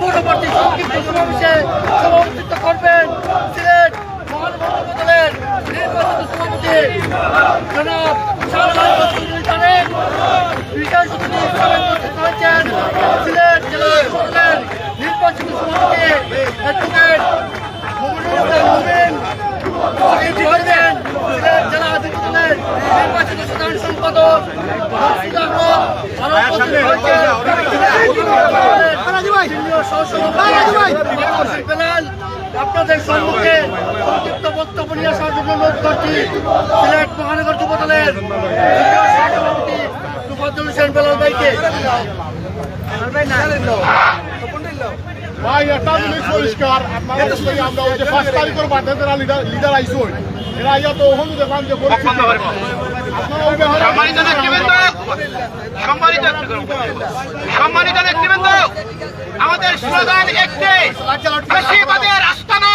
পূর্ববর্তী সংক্ষিপ্ত সমাবেশে সভাপতিত্ব করবেন সিলেট মহানগর দলের নির্বাচিত সভাপতি আপনাদের সম্মুখে সংক্ষিপ্ত বক্তব্য নিয়ে আসার জন্য অনুরোধ করছি সিলেট মহানগর যুব দলের সিনিয়র হোসেন বেলাল ভাইকে ভাই এটা জিনিস পরিষ্কার আমরা ওই যে পাঁচ তারিখের বাদে যারা লিডার লিডার আইসো এরা আইয়া তো ওখানে দেখলাম যে আপনারা ওই ব্যাপারে সম্মানিত সম্মানিত নেতৃবৃন্দ আমাদের স্লোগান একটি আস্তানা।